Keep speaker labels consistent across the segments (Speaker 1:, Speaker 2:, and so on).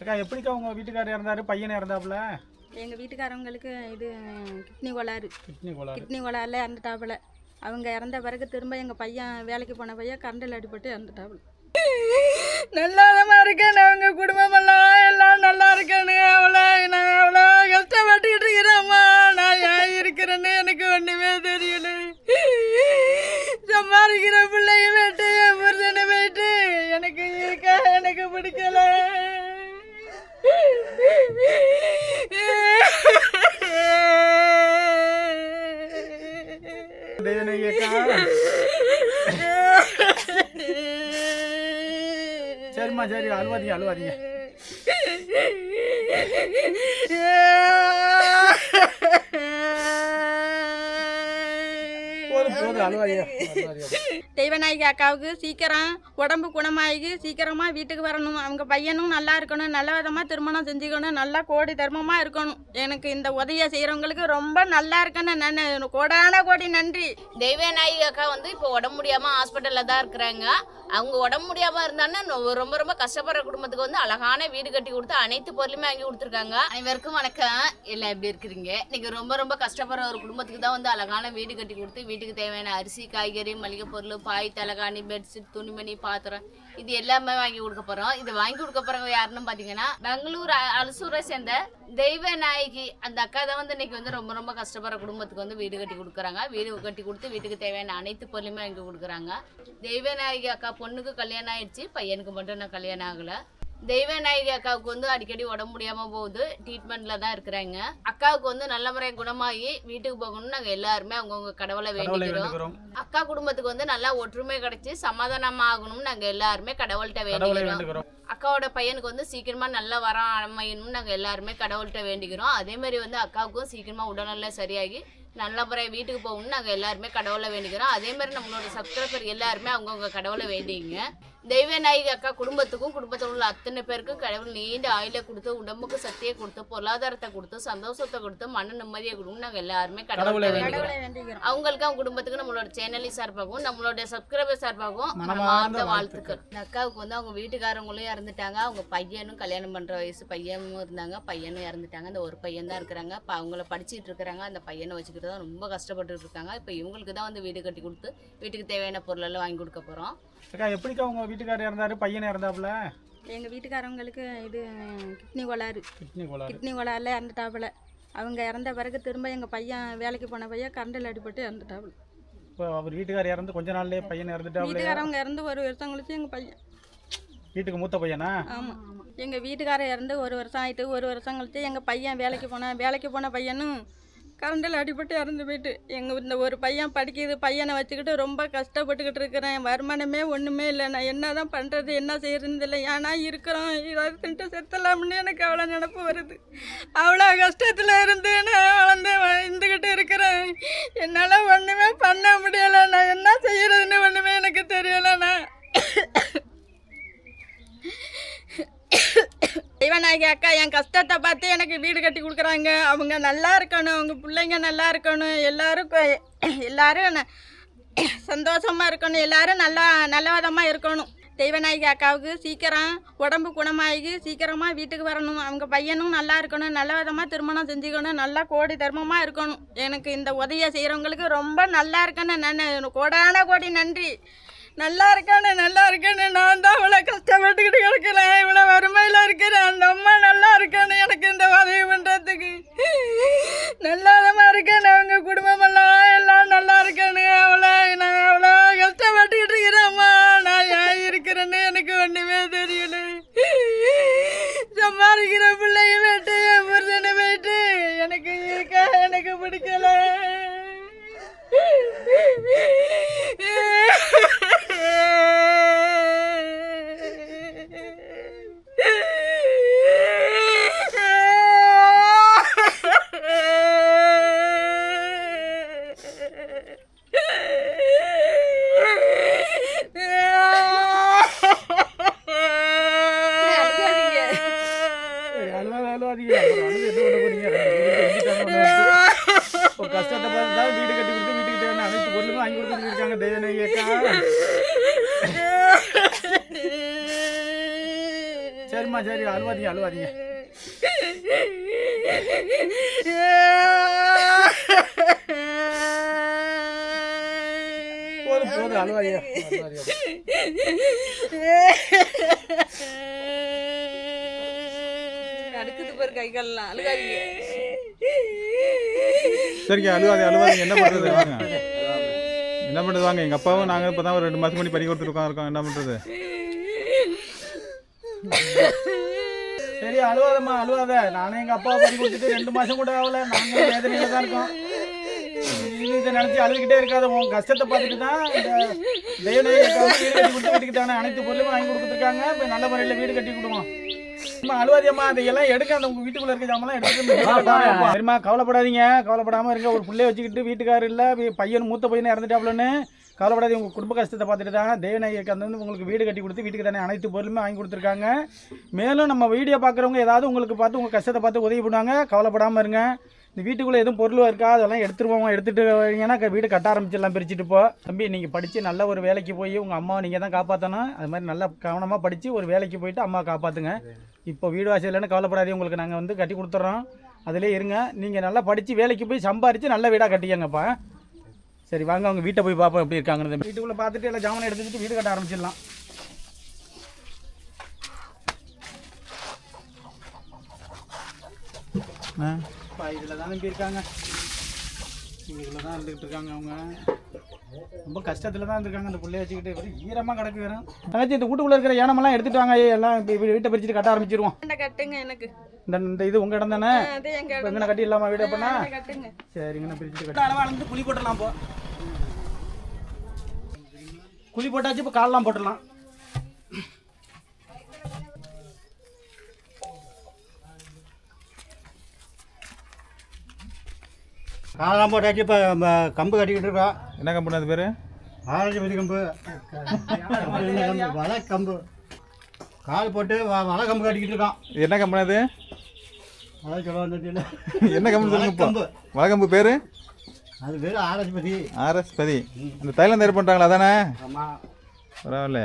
Speaker 1: அக்கா எப்படிக்கா உங்க வீட்டுக்காரர் இறந்தாரு? பையன் இறந்தாப்புல?
Speaker 2: எங்கள் வீட்டுக்காரவங்களுக்கு இது கிட்னி கோளாறு.
Speaker 1: கிட்னி கோளாறு.
Speaker 2: கிட்னி கோளாறுல இறந்துட்டாப்புல. அவங்க இறந்த பிறகு திரும்ப எங்கள் பையன் வேலைக்கு போன பையன் கரண்டில் அடிபட்டு இறந்துட்டாப்புல. நல்லாதமா இருக்கேன் அவங்க குடும்பமெல்லாம் எல்லாம் நல்லா இருக்கேன்னு அவ்வளோ நான் அவ்வளோ கஷ்டப்பட்டுக்கிட்டு இருக்கிறேம்மா. நான் ஏன் இருக்கிறேன்னு எனக்கு
Speaker 1: அழுவாதீங்க அழுவாதீங்க போதும் போதும் அழுவாதீங்க அழுவாதீங்க
Speaker 2: தெய்வநாயகி அக்காவுக்கு சீக்கிரம் உடம்பு குணமாகி சீக்கிரமாக வீட்டுக்கு வரணும். அவங்க பையனும் நல்லா இருக்கணும். நல்ல விதமாக திருமணம் செஞ்சுக்கணும். நல்லா கோடி தர்மமாக இருக்கணும். எனக்கு இந்த உதவியை செய்கிறவங்களுக்கு ரொம்ப நல்லா இருக்கணும் நான் கோடான கோடி நன்றி.
Speaker 3: தெய்வநாயகி அக்கா வந்து இப்போ உடம்பு முடியாம ஹாஸ்பிட்டல்ல தான் இருக்கிறாங்க. அவங்க உடம்பு முடியாம இருந்தாங்கன்னா ரொம்ப ரொம்ப கஷ்டப்படுற குடும்பத்துக்கு வந்து அழகான வீடு கட்டி கொடுத்து அனைத்து பொருளுமே வாங்கி கொடுத்துருக்காங்க. அனைவருக்கும் வணக்கம். எல்லாம் எப்படி இருக்கிறீங்க? இன்னைக்கு ரொம்ப ரொம்ப கஷ்டப்படுற ஒரு குடும்பத்துக்கு தான் வந்து அழகான வீடு கட்டி கொடுத்து வீட்டுக்கு தேவையான அரிசி காய்கறி மளிகை பொருள் பாய் தலைகாணி பெட்ஷீட் துணிமணி பாத்திரம் இது எல்லாமே வாங்கி கொடுக்க போகிறோம் இது வாங்கி கொடுக்க போகிறவங்க யாருன்னு பார்த்தீங்கன்னா பெங்களூர் அலசூரை சேர்ந்த தெய்வ நாயகி அந்த அக்கா தான் வந்து இன்னைக்கு வந்து ரொம்ப ரொம்ப கஷ்டப்படுற குடும்பத்துக்கு வந்து வீடு கட்டி கொடுக்குறாங்க. வீடு கட்டி கொடுத்து வீட்டுக்கு தேவையான அனைத்து பொருளுமே வாங்கி கொடுக்குறாங்க. தெய்வ நாயகி அக்கா பொண்ணுக்கு கல்யாணம் ஆயிடுச்சு பையனுக்கு மட்டும் நான் கல்யாணம் ஆகலை. தெய்வ நாயகி அக்காவுக்கு வந்து அடிக்கடி உடம்பு முடியாம போகுது. ட்ரீட்மெண்ட்ல தான் இருக்கிறாங்க. அக்காவுக்கு வந்து நல்ல முறை குணமாகி வீட்டுக்கு போகணும்னு நாங்க எல்லாருமே அவங்கவுங்க கடவுளை வேண்டிக்கிறோம். அக்கா குடும்பத்துக்கு வந்து நல்லா ஒற்றுமை கிடைச்சி சமாதானமா ஆகணும்னு நாங்க எல்லாருமே கடவுள்கிட்ட
Speaker 1: கடவுளை
Speaker 3: வேண்டிக்கிறோம். அக்காவோட பையனுக்கு வந்து சீக்கிரமா நல்லா வர அமையணும்னு நாங்க எல்லாருமே கடவுள்கிட்ட வேண்டிக்கிறோம். அதே மாதிரி வந்து அக்காவுக்கும் சீக்கிரமா உடல்நல சரியாகி நல்ல முறையாக வீட்டுக்கு போகணும்னு நாங்கள் எல்லாருமே கடவுளை வேண்டிக்கிறோம். அதே மாதிரி நம்மளோட சப்ஸ்கிரைபர் எல்லாருமே அவங்கவுங்க கடவுளை வேண்டிங்க. தெய்வ நாயகி அக்கா குடும்பத்துக்கும் குடும்பத்தில் உள்ள அத்தனை பேருக்கும் கடவுள் நீண்ட ஆயுளை கொடுத்து உடம்புக்கு சக்தியை கொடுத்து பொருளாதாரத்தை கொடுத்து சந்தோஷத்தை கொடுத்து மன நிம்மதியை கொடுக்கும் நாங்கள் எல்லாருமே
Speaker 1: கடவுளை வேண்டிக்கிறோம்.
Speaker 3: அவங்களுக்கு அவங்க குடும்பத்துக்கு நம்மளோட சேனலி சார்பாகவும் நம்மளோட சப்ஸ்கிரைபர் சார்பாகவும்
Speaker 1: மனமார்ந்த வாழ்த்துக்கள்.
Speaker 3: இந்த அக்காவுக்கு வந்து அவங்க வீட்டுக்காரங்களும் இறந்துட்டாங்க. அவங்க பையனும் கல்யாணம் பண்ற வயசு பையனும் இருந்தாங்க. பையனும் இறந்துட்டாங்க. அந்த ஒரு பையன் தான் இருக்கிறாங்க. இப்போ அவங்கள படிச்சிட்டு இருக்கிறாங்க. அந்த பையனை வச்சுக்கிட்டு தான் ரொம்ப கஷ்டப்பட்டு இருக்காங்க. இப்போ இவங்களுக்கு தான் வந்து வீடு கட்டி கொடுத்து வீட்டுக்கு தேவையான பொருள் எல்லாம் வாங்கி கொடுக்க போறோம்.
Speaker 1: அக்கா எப்படிக்கா உங்க வீட்டுக்காரர் இறந்தாரு? பையன் இறந்தாப்புல?
Speaker 2: எங்கள் வீட்டுக்காரவங்களுக்கு இது கிட்னி கோளாறு.
Speaker 1: கிட்னி கோளாறு.
Speaker 2: கிட்னி கோளாறுல இறந்துட்டாப்புல. அவங்க இறந்த பிறகு திரும்ப எங்கள் பையன் வேலைக்கு போன பையன் கரண்டில் அடிபட்டு இறந்துட்டாப்புல.
Speaker 1: இப்போ அவர் வீட்டுக்காரர் இறந்து கொஞ்ச நாள்லயே பையன் இறந்துட்டாப்புல.
Speaker 2: வீட்டுக்காரவங்க இறந்து ஒரு வருஷம் கழிச்சு எங்கள் பையன்.
Speaker 1: வீட்டுக்கு மூத்த பையனா?
Speaker 2: ஆமாம் எங்கள் வீட்டுக்காரர் இறந்து ஒரு வருஷம் ஆயிட்டு ஒரு வருஷம் கழிச்சு எங்கள் பையன் வேலைக்கு போனான் வேலைக்கு போன பையனும் கரண்டில் அடிபட்டு இறந்து போயிட்டு. எங்கள் இந்த ஒரு பையன் படிக்கிறது பையனை வச்சுக்கிட்டு ரொம்ப கஷ்டப்பட்டுக்கிட்டு இருக்கிறேன். வருமானமே ஒன்றுமே இல்லை. நான் என்ன தான் பண்ணுறது என்ன செய்கிறதுன்னு இல்லை ஏன்னா இருக்கிறோம். ஏதாவது தின்ட்டு செத்தலாம்னு எனக்கு அவ்வளோ நினப்பு வருது. அவ்வளோ கஷ்டத்தில் இருந்து நான் வளர்ந்து இருந்துக்கிட்டு இருக்கிறேன். என்னால் ஒன்றுமே பண்ண முடியலை. நான் என்ன செய்கிறதுன்னு ஒன்றுமே எனக்கு தெரியலை. நான் தெய்வநாயகி அக்கா என் கஷ்டத்தை பார்த்து எனக்கு வீடு கட்டி கொடுக்குறாங்க. அவங்க நல்லா இருக்கணும் அவங்க பிள்ளைங்க நல்லா இருக்கணும். எல்லாரும் கொ- எல்லாரும் ந- இருக்கணும். எல்லாரும் நல்லா நல்ல விதமாக இருக்கணும். தெய்வநாயகி அக்காவுக்கு சீக்கிரம் உடம்பு குணமாகி சீக்கிரமாக வீட்டுக்கு வரணும். அவங்க பையனும் நல்லா இருக்கணும் நல்ல விதமாக திருமணம் செஞ்சுக்கணும் நல்லா கோடி தர்மமாக இருக்கணும். எனக்கு இந்த உதவியை செய்கிறவங்களுக்கு ரொம்ப நல்லா இருக்கணும். நான் கோடான கோடி நன்றி. நல்லா இருக்கணும் நல்லா இருக்கணும். நான்
Speaker 1: அழுவாதீங்க அப்புறம் அழுது என்ன பண்ண போறீங்க ரெண்டு கஷ்டத்தை பார்த்து வீடு கட்டி கொடுத்து வீட்டுக்கு தேவையான அனைத்து பொருளும் வாங்கி கொடுத்துட்டு இருக்காங்க தெய்வநாயகி சரிம்மா சரி அழுவாதீங்க அழுவாதீங்க. போதும் போதும் அழுவாதீங்க.
Speaker 2: நடக்குது பாரு கை அழுகாதீங்க.
Speaker 4: சரிங்க அழுவாது அழுவாதீங்க என்ன பண்ணுறது வாங்க. என்ன பண்ணுறது வாங்க. எங்கள் அப்பாவும் நாங்கள் இப்போ தான் ஒரு ரெண்டு மாதம் பண்ணி பறி கொடுத்துட்டு உட்காந்துருக்கோம் என்ன பண்ணுறது
Speaker 1: சரி அழுவாதம்மா அழுவாத. நானும் எங்கள் அப்பாவை பறி கொடுத்துட்டு ரெண்டு மாதம் கூட ஆகல. நாங்களும் வேதனையில் தான் இருக்கோம். இது நினச்சி அழுதுகிட்டே இருக்காத. உன் கஷ்டத்தை பார்த்துட்டு தான் இந்த வந்து வீடு கட்டி கொடுத்து அனைத்து பொருளும் வாங்கி கொடுத்துருக்காங்க இப்போ நல்ல முறையில் வீடு கட்டி கொடுவோம் அழுவாதியம்மா அதையெல்லாம் எடுக்க அந்த உங்கள் வீட்டுக்குள்ளே இருக்க ஜாமெல்லாம் எடுத்துட்டு சரிம்மா கவலைப்படாதீங்க. கவலைப்படாமல் இருங்க. ஒரு பிள்ளைய வச்சுக்கிட்டு வீட்டுக்காரர் இல்லை பையன் மூத்த பையன் இறந்துட்டாப்லன்னு. கவலைப்படாதீங்க. உங்கள் குடும்ப கஷ்டத்தை பார்த்துட்டு தான் தேவநாயகி வந்து உங்களுக்கு வீடு கட்டி கொடுத்து வீட்டுக்கு தானே அனைத்து பொருளுமே வாங்கி கொடுத்துருக்காங்க. மேலும் நம்ம வீடியோ பார்க்குறவங்க ஏதாவது உங்களுக்கு பார்த்து உங்கள் கஷ்டத்தை பார்த்து உதவி பண்ணுவாங்க. கவலைப்படாமல் இருங்க. இந்த வீட்டுக்குள்ளே எதுவும் பொருள் இருக்கா? அதெல்லாம் எடுத்துருவோம்? எடுத்துகிட்டு வரீங்கன்னா வீடு கட்ட ஆரம்பிச்சிடலாம் பிரிச்சுட்டு போ. தம்பி நீங்கள் படித்து நல்ல ஒரு வேலைக்கு போய் உங்கள் அம்மாவை நீங்கள் தான் காப்பாற்றணும் அது மாதிரி நல்லா கவனமாக படித்து ஒரு வேலைக்கு போயிட்டு அம்மா காப்பாற்றுங்க இப்போ வீடு வாசல் இல்லைன்னு கவலைப்படாதே உங்களுக்கு நாங்கள் வந்து கட்டி கொடுத்துட்றோம் அதிலே இருங்க. நீங்கள் நல்லா படித்து வேலைக்கு போய் சம்பாரித்து நல்ல வீடாக கட்டிக்கங்கப்பா. சரி வாங்க. அவங்க வீட்டை போய் பார்ப்போம் எப்படி இருக்காங்கன்னு வீட்டுக்குள்ளே பார்த்துட்டு எல்லாம் ஜாமான் எடுத்துக்கிட்டு வீடு கட்ட ஆரம்பிச்சிடலாம்.
Speaker 4: ஆ?
Speaker 1: இப்போ இதில் தான் நம்பி இருக்காங்க இதில் தான் இருந்துக்கிட்டு இருக்காங்க அவங்க. ரொம்ப கஷ்டத்தில் தான் இருந்திருக்காங்க அந்த பிள்ளைய வச்சுக்கிட்டு. வெறும் ஈரமாக கிடக்கு வெறும். தங்கச்சி இந்த வீட்டுக்குள்ளே இருக்கிற ஏனமெல்லாம் எடுத்துட்டு வாங்க. எல்லாம் இப்போ வீட்டை பிரிச்சுட்டு கட்ட ஆரம்பிச்சிருவோம்.
Speaker 2: இந்த கட்டுங்க எனக்கு.
Speaker 1: இந்த இந்த இது உங்கள் இடம் தானே?
Speaker 2: அது எங்க
Speaker 1: இப்போ கட்டி இல்லாமல் வீடு பண்ணா சரிங்கண்ணா பிரிச்சுட்டு கட்ட அளவாக அளந்து குழி போட்டுடலாம் போ. குழி போட்டாச்சு இப்போ காலெலாம் போட்டுடலாம்.
Speaker 5: காலெல்லாம் போட்டாச்சு இப்போ கம்பு கட்டிக்கிட்டு இருக்கோம்.
Speaker 4: என்ன கம்பெனி அது பேர்?
Speaker 5: ஆரஞ்சு பதி கம்பு. கம்பு வலை கம்பு. கால் போட்டு வலை கம்பு கட்டிக்கிட்டு இருக்கோம்.
Speaker 4: என்ன கம்பெனி அது என்ன கம்பெனி சொல்லுங்க இப்போ.
Speaker 5: கம்பு.
Speaker 4: பேர்?
Speaker 5: அது பேர் ஆரஞ்சு பதி.
Speaker 4: ஆர்எஸ் பதி அந்த தைலம் தயார் பண்ணுறாங்களா அதானே?
Speaker 5: ஆமாம்
Speaker 4: பரவாயில்ல.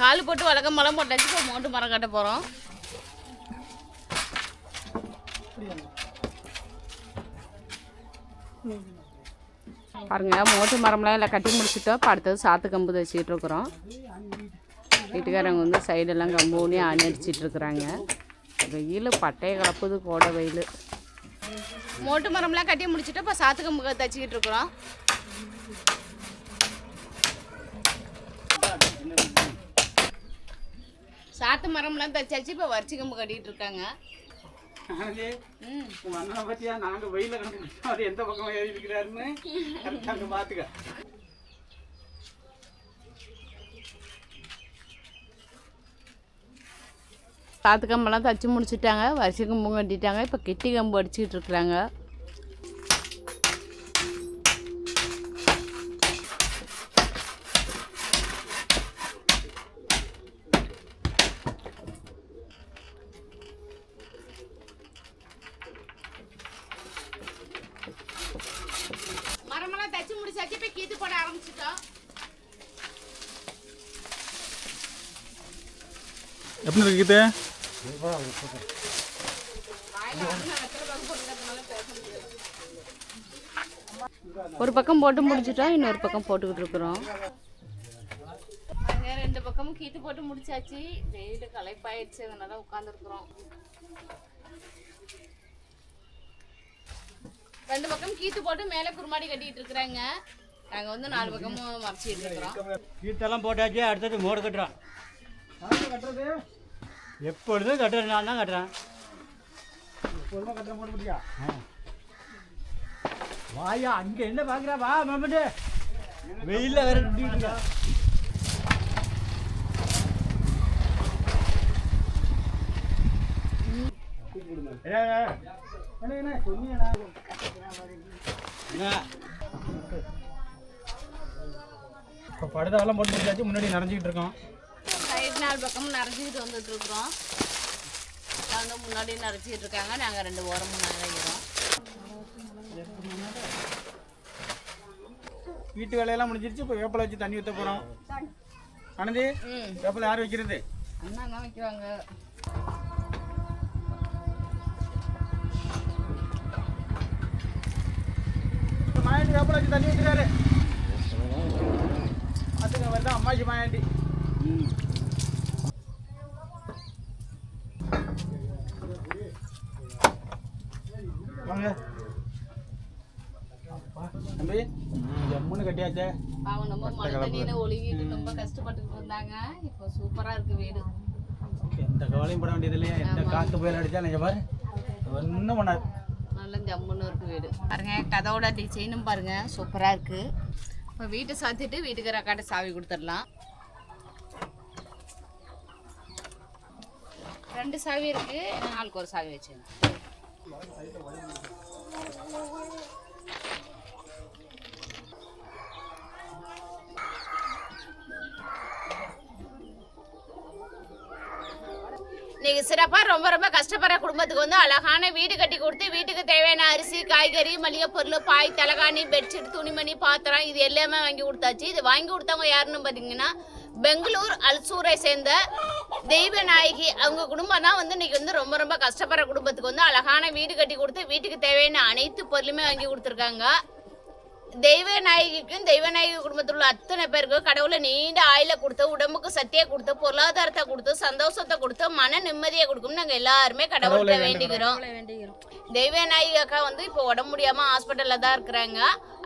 Speaker 3: கால் போட்டு வழக்கம் மரம் போட்டாச்சு இப்போ மோட்டு மரம் கட்ட போகிறோம்
Speaker 6: பாருங்க மோட்டு மரம்லாம் எல்லாம் கட்டி முடிச்சுட்டோம் இப்போ அடுத்தது சாத்து கம்பு வச்சுக்கிட்டு இருக்கிறோம். வீட்டுக்காரங்க வந்து சைடெல்லாம் கம்பு ஊனி ஆணி அடிச்சிட்டு இருக்கிறாங்க. வெயில் பட்டையை கலப்புது கோடை வெயில்.
Speaker 3: மோட்டு மரம்லாம் கட்டி முடிச்சுட்டு இப்போ சாத்து கம்பு தச்சிக்கிட்டு இருக்கிறோம். சாத்து மரம்லாம் தச்சாச்சு இப்போ வரிச்சி கம்பு கட்டிட்டு இருக்காங்க. ம்.
Speaker 1: உங்கள் அண்ணனை பற்றியா நாங்கள் வெயிலில் கிடந்து அது எந்த பக்கம் ஏறி இருக்கிறாருன்னு கரெக்டாக பார்த்துக்க
Speaker 6: சாத்து கம்பெல்லாம் தச்சு முடிச்சுட்டாங்க வரிசை கம்பும் கட்டிட்டாங்க இப்போ கெட்டி கம்பு அடிச்சுக்கிட்டு இருக்கிறாங்க
Speaker 3: மரமெல்லாம் தச்சு முடிச்சாச்சு இப்போ கீத்து போட ஆரம்பிச்சிட்டோம்
Speaker 4: எப்படி இருக்குது
Speaker 6: ஒரு பக்கம் போட்டு முடிச்சுட்டோம் இன்னொரு பக்கம் போட்டுக்கிட்டு இருக்கிறோம்.
Speaker 3: அங்கே ரெண்டு பக்கமும் கீத்து போட்டு முடிச்சாச்சு. வெயில் களைப்பாயிடுச்சு அதனால தான் உட்காந்துருக்குறோம் ரெண்டு பக்கம் கீத்து போட்டு மேலே குருமாடி கட்டிட்டு இருக்கிறாங்க. நாங்கள் வந்து நாலு பக்கமும் மறைச்சிட்டு இருக்கிறோம்.
Speaker 5: கீத்தெல்லாம் போட்டாச்சு அடுத்தது மோடு கட்டுறோம்.
Speaker 1: கட்டுறது?
Speaker 5: எப்பொழுதும் கட்டுறேன் நான் தான் கட்டுறேன்.
Speaker 1: பொறுமை கட்டுற போட்டு முடியா
Speaker 5: வாயா அங்கே என்ன பார்க்குறா வா மாமட்டு வெயிலில் வேற
Speaker 1: என்ன இப்போ படுதாவெல்லாம் போட்டு முடிச்சாச்சு முன்னாடி நிறைஞ்சிக்கிட்டு இருக்கோம்.
Speaker 3: சைடு நாலு பக்கமும் நிறைஞ்சிக்கிட்டு வந்துட்டு இருக்கிறோம் நான் வந்து முன்னாடி நிறைச்சிட்டு இருக்காங்க நாங்கள் ரெண்டு ஓரமும் நிறைகிறோம்
Speaker 1: வீட்டு வேலையெல்லாம் முடிஞ்சிருச்சு. இப்போ வேப்பிலை வச்சு தண்ணி ஊற்ற போகிறோம் ஆனந்தி வேப்பிலை யார் வைக்கிறது?
Speaker 6: அண்ணா தான் வைக்கிறாங்க
Speaker 1: மாயாண்டி வேப்பல வச்சு தண்ணி ஊத்துறாரு. அதுங்க வருது அம்மாச்சி மாயாண்டி. வாங்க. தம்பி ஜம்முன்னு கட்டியாச்சே.
Speaker 3: அவங்க நம்ம மழை தண்ணியில ஒழுகிட்டு ரொம்ப கஷ்டப்பட்டுட்டு இருந்தாங்க. இப்போ சூப்பரா இருக்கு வீடு.
Speaker 1: எந்த கவலையும் பட வேண்டியது இல்லையா. எந்த காத்து புயல் அடிச்சா நீங்க பாரு. ஒன்றும் பண்ணாது.
Speaker 3: நல்ல ஜம்முன்னு இருக்கு வீடு. பாருங்க கதவோட டிசைனும் பாருங்க. சூப்பரா இருக்கு. இப்போ வீட்டை சாத்திட்டு வீட்டுக்கு ரக்காட்ட சாவி கொடுத்துடலாம். ரெண்டு சாவி இருக்கு. நாளுக்கு ஒரு சாவி வச்சுங்க இன்னைக்கு சிறப்பாக ரொம்ப ரொம்ப கஷ்டப்படுற குடும்பத்துக்கு வந்து அழகான வீடு கட்டி கொடுத்து வீட்டுக்கு தேவையான அரிசி காய்கறி மளிகை பொருள் பாய் தலகாணி பெட்ஷீட் துணிமணி பாத்திரம் இது எல்லாமே வாங்கி கொடுத்தாச்சு. இது வாங்கி கொடுத்தவங்க யாருன்னு பார்த்தீங்கன்னா பெங்களூர் அல்சூரை சேர்ந்த தெய்வ நாயகி அவங்க குடும்பம் தான் வந்து இன்னைக்கு வந்து ரொம்ப ரொம்ப கஷ்டப்படுற குடும்பத்துக்கு வந்து அழகான வீடு கட்டி கொடுத்து வீட்டுக்கு தேவையான அனைத்து பொருளுமே வாங்கி கொடுத்துருக்காங்க. தெய்வ நாயகிக்கும் தெய்வ நாயகி குடும்பத்தில் உள்ள அத்தனை பேருக்கும் கடவுளை நீண்ட ஆயில கொடுத்து உடம்புக்கு சத்தியை கொடுத்து பொருளாதாரத்தை கொடுத்து சந்தோஷத்தை கொடுத்து மன நிம்மதியை கொடுக்கும் நாங்க எல்லாருமே கடவுள்கிட்ட வேண்டிக்கிறோம்
Speaker 2: வேண்டிக்கிறோம்.
Speaker 3: தெய்வ நாயகி அக்கா வந்து இப்போ உடம்பு முடியாம ஹாஸ்பிட்டல்ல தான் இருக்கிறாங்க.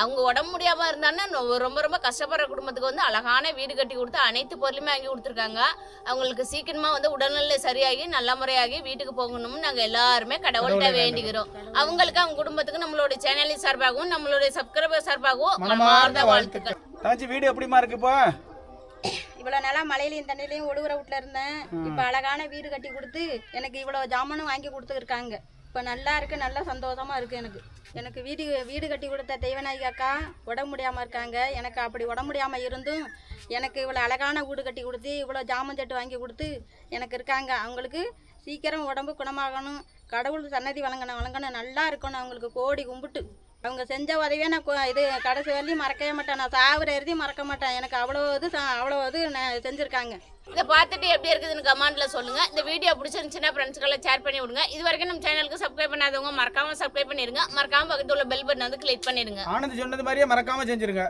Speaker 3: அவங்க உடம்பு முடியாம இருந்தாங்கன்னா ரொம்ப ரொம்ப கஷ்டப்படுற குடும்பத்துக்கு வந்து அழகான வீடு கட்டி கொடுத்து அனைத்து பொருளுமே வாங்கி கொடுத்துருக்காங்க. அவங்களுக்கு சீக்கிரமா வந்து உடல்நிலை சரியாகி நல்ல முறையாகி வீட்டுக்கு போகணும்னு நாங்க எல்லாருமே கடவுள்கிட்ட வேண்டிக்கிறோம் அவங்களுக்கு அவங்க குடும்பத்துக்கு நம்மளுடைய சேனலின் சார்பாகவும் நம்மளுடைய சப்ஸ்கிரைபர் சார்பாகவும் மனமார்ந்த வாழ்த்துக்கள்.
Speaker 1: தங்கச்சி வீடு எப்படிமா இருக்கு இப்போ?
Speaker 2: இவ்வளோ நாளா மழையிலையும் தண்ணிலையும் ஒழுகுற வீட்டில் இருந்தேன். இப்போ அழகான வீடு கட்டி கொடுத்து எனக்கு இவ்வளோ ஜாமானும் வாங்கி கொடுத்துருக்காங்க. இப்போ நல்லா இருக்கு நல்லா சந்தோஷமா இருக்கு எனக்கு. எனக்கு வீடு வீடு கட்டி கொடுத்த தெய்வநாயகி அக்கா உடம்பு முடியாமல் இருக்காங்க. எனக்கு அப்படி உடம்பு முடியாமல் இருந்தும் எனக்கு இவ்வளோ அழகான வீடு கட்டி கொடுத்து இவ்வளோ ஜாமன் செட்டு வாங்கி கொடுத்து எனக்கு இருக்காங்க. அவங்களுக்கு சீக்கிரம் உடம்பு குணமாகணும். கடவுள் சன்னதி வழங்கணும் வழங்கணும் நல்லா இருக்கணும். அவங்களுக்கு கோடி கும்பிட்டு. அவங்க செஞ்ச உதவியை நான் இது கடைசி வரையும் மறக்கவே மாட்டேன். நான் சாவுற எழுதியும் மறக்க மாட்டேன். எனக்கு அவ்வளோ இது அவ்வளோ இது நான் செஞ்சுருக்காங்க.
Speaker 3: இதை பார்த்துட்டு எப்படி இருக்குதுன்னு கமெண்ட்ல சொல்லுங்க. இந்த வீடியோ பிடிச்சிருந்துச்சுன்னா ஃப்ரெண்ட்ஸ்க்கெல்லாம் ஷேர் பண்ணி விடுங்க. இது வரைக்கும் நம்ம சேனலுக்கு சப்ஸ்கிரைப் பண்ணாதவங்க மறக்காம சப்ஸ்கிரைப் பண்ணிருங்க. மறக்காம பக்கத்துல உள்ள பெல் பட்டன் வந்து கிளிக் பண்ணிருங்க.
Speaker 1: ஆனந்த் சொன்னது மாதிரியே மறக்காம செஞ்சிருங்க.